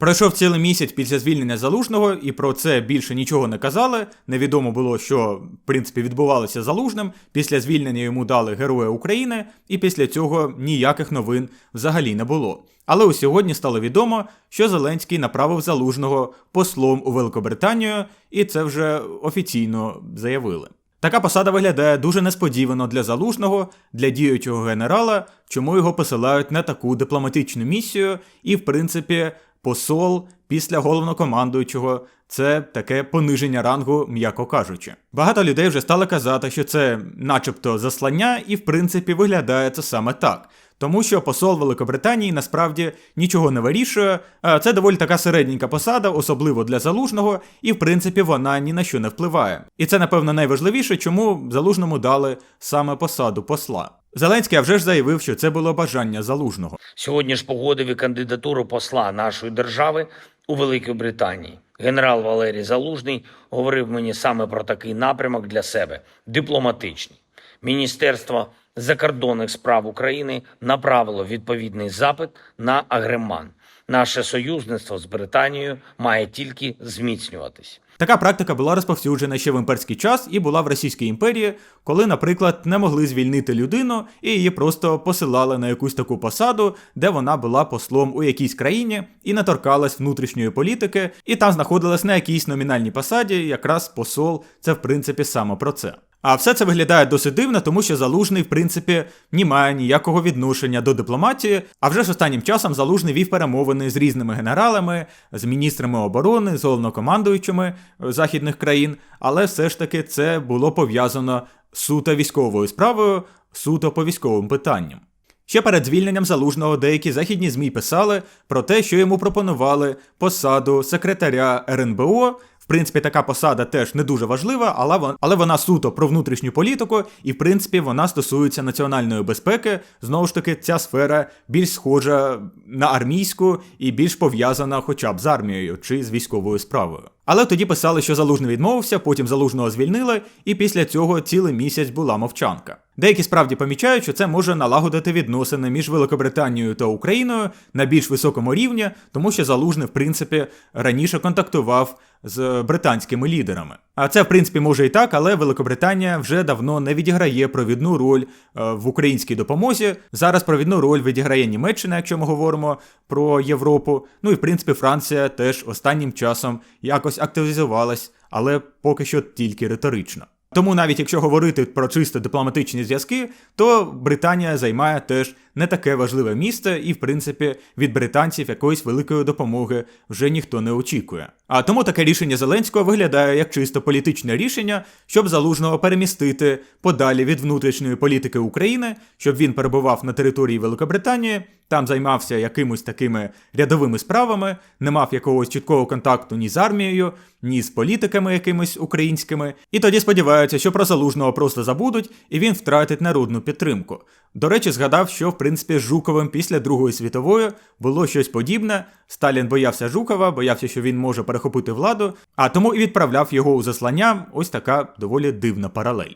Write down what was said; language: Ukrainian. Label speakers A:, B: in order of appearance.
A: Пройшов цілий місяць після звільнення залужного, і про це більше нічого не казали. Невідомо було, що в принципі відбувалося залужним. Після звільнення йому дали Героя України, і після цього ніяких новин взагалі не було. Але ось сьогодні стало відомо, що Зеленський направив залужного послом у Великобританію, і це вже офіційно заявили. Така посада виглядає дуже несподівано для залужного, для діючого генерала, чому його посилають на таку дипломатичну місію, і, в принципі, посол після головнокомандуючого це таке пониження рангу, м'яко кажучи. Багато людей вже стали казати, що це, начебто, заслання, і в принципі виглядає це саме так. Тому що посол Великобританії насправді нічого не вирішує. Це доволі така середненька посада, особливо для залужного, і в принципі вона ні на що не впливає. І це, напевно, найважливіше, чому залужному дали саме посаду посла. Зеленський а вже ж заявив, що це було бажання залужного.
B: Сьогодні ж погодив і кандидатуру посла нашої держави у Великій Британії. Генерал Валерій Залужний говорив мені саме про такий напрямок для себе дипломатичний. Міністерство закордонних справ України направило відповідний запит на агреман. Наше союзництво з Британією має тільки зміцнюватись.
A: Така практика була розповсюджена ще в імперський час і була в Російській імперії, коли, наприклад, не могли звільнити людину і її просто посилали на якусь таку посаду, де вона була послом у якійсь країні і не торкалась внутрішньої політики, і там знаходилась на якійсь номінальній посаді, якраз посол це в принципі саме про це. А все це виглядає досить дивно, тому що залужний, в принципі, не має ніякого відношення до дипломатії. А вже ж останнім часом залужний вів перемовини з різними генералами, з міністрами оборони, з головнокомандуючими західних країн, але все ж таки це було пов'язано суто військовою справою, суто по військовим питанням. Ще перед звільненням залужного деякі західні ЗМІ писали про те, що йому пропонували посаду секретаря РНБО. Принципі, така посада теж не дуже важлива, але вона, але вона суто про внутрішню політику, і в принципі вона стосується національної безпеки. Знову ж таки, ця сфера більш схожа на армійську і більш пов'язана хоча б з армією чи з військовою справою. Але тоді писали, що залужний відмовився, потім залужного звільнили, і після цього цілий місяць була мовчанка. Деякі справді помічають, що це може налагодити відносини між Великобританією та Україною на більш високому рівні, тому що залужний, в принципі, раніше контактував з британськими лідерами. А це, в принципі, може і так, але Великобританія вже давно не відіграє провідну роль е, в українській допомозі. Зараз провідну роль відіграє Німеччина, якщо ми говоримо про Європу. Ну і в принципі Франція теж останнім часом якось активізувалась, але поки що тільки риторично. Тому навіть якщо говорити про чисто дипломатичні зв'язки, то Британія займає теж не таке важливе місце, і, в принципі, від британців якоїсь великої допомоги вже ніхто не очікує. А тому таке рішення Зеленського виглядає як чисто політичне рішення, щоб залужного перемістити подалі від внутрішньої політики України, щоб він перебував на території Великобританії, там займався якимось такими рядовими справами, не мав якогось чіткого контакту ні з армією, ні з політиками якимись українськими. І тоді сподіваються, що про залужного просто забудуть, і він втратить народну підтримку. До речі, згадав, що в принципі з Жуковим після Другої світової було щось подібне. Сталін боявся Жукова, боявся, що він може перехопити владу, а тому і відправляв його у заслання. Ось така доволі дивна паралель.